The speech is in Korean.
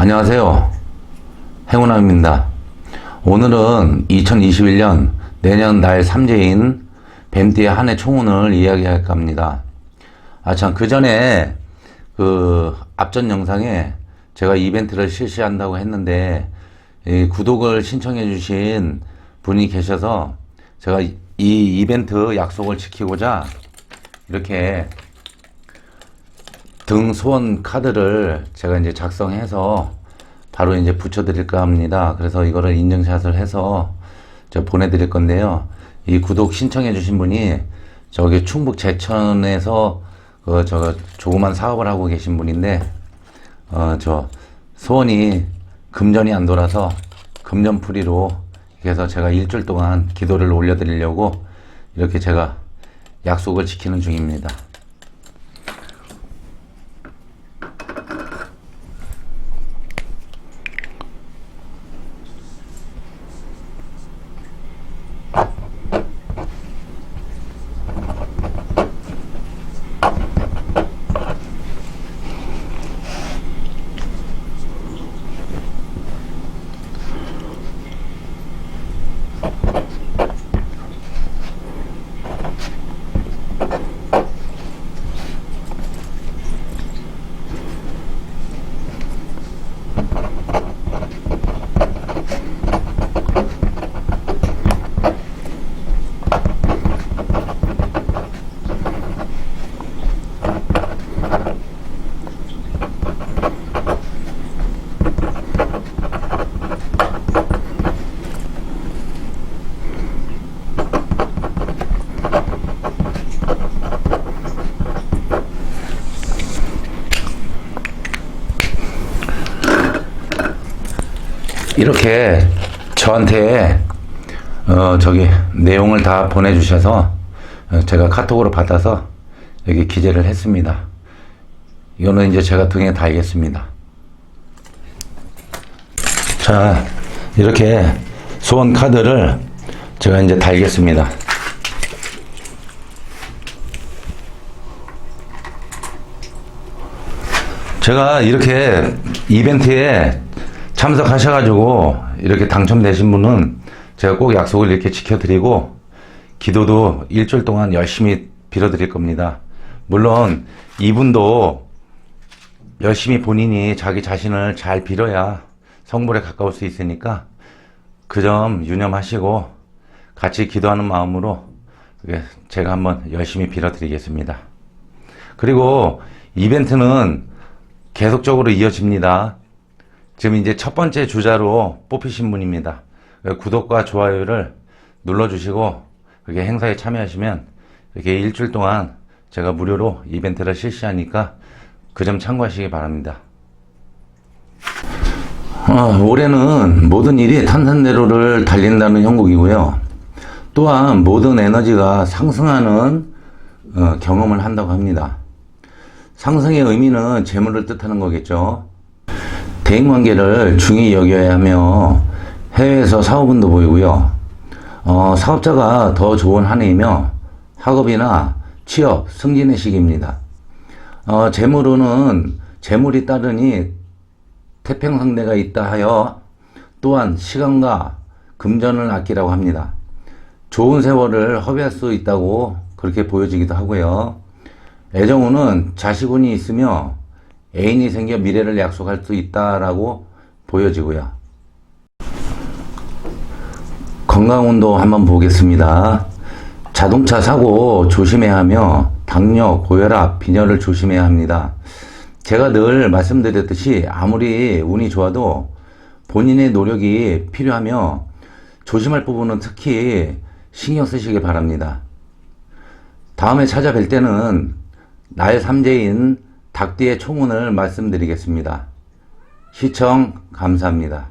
안녕하세요. 행운남입니다. 오늘은 2021년 내년 달 3제인 뱀띠의 한 해 총운을 이야기할까 합니다. 아, 참, 그 전에 그 앞전 영상에 제가 이벤트를 실시한다고 했는데 이 구독을 신청해 주신 분이 계셔서 제가 이 이벤트 약속을 지키고자 이렇게 등 소원 카드를 제가 이제 작성해서 바로 이제 붙여드릴까 합니다. 그래서 이거를 인증샷을 해서 저 보내드릴 건데요. 이 구독 신청해주신 분이 저기 충북 제천에서 그 저 조그만 사업을 하고 계신 분인데 어 저 소원이 금전이 안 돌아서 금전풀이로 그래서 제가 일주일 동안 기도를 올려드리려고 이렇게 제가 약속을 지키는 중입니다. 이렇게 저한테 어 저기 내용을 다 보내주셔서 어, 제가 카톡으로 받아서 여기 기재를 했습니다. 이거는 이제 제가 등에 달겠습니다. 자 이렇게 소원 카드를 제가 이제 달겠습니다. 제가 이렇게 이벤트에 참석하셔가지고 이렇게 당첨되신 분은 제가 꼭 약속을 이렇게 지켜드리고 기도도 일주일 동안 열심히 빌어드릴 겁니다. 물론 이분도 열심히 본인이 자기 자신을 잘 빌어야 성불에 가까울 수 있으니까 그 점 유념하시고 같이 기도하는 마음으로 제가 한번 열심히 빌어드리겠습니다. 그리고 이벤트는 계속적으로 이어집니다. 지금 이제 첫 번째 주자로 뽑히신 분입니다. 구독과 좋아요를 눌러주시고 그게 행사에 참여하시면 이렇게 일주일 동안 제가 무료로 이벤트를 실시하니까 그 점 참고하시기 바랍니다. 어, 올해는 모든 일이 탄산대로를 달린다는 형국이고요. 또한 모든 에너지가 상승하는 어, 경험을 한다고 합니다. 상승의 의미는 재물을 뜻하는 거겠죠. 대인관계를 중히 여겨야 하며 해외에서 사업운도 보이고요. 어, 사업자가 더 좋은 한 해이며 학업이나 취업, 승진의 시기입니다. 어, 재물로는 재물이 따르니 태평성대가 있다 하여 또한 시간과 금전을 아끼라고 합니다. 좋은 세월을 허비할 수 있다고 그렇게 보여지기도 하고요. 애정운은 자식운이 있으며 애인이 생겨 미래를 약속할 수 있다라고 보여지고요. 건강운도 한번 보겠습니다. 자동차 사고 조심해야 하며 당뇨, 고혈압, 빈혈을 조심해야 합니다. 제가 늘 말씀드렸듯이 아무리 운이 좋아도 본인의 노력이 필요하며 조심할 부분은 특히 신경 쓰시기 바랍니다. 다음에 찾아뵐 때는 날 삼재인 닭띠의 총운을 말씀드리겠습니다. 시청 감사합니다.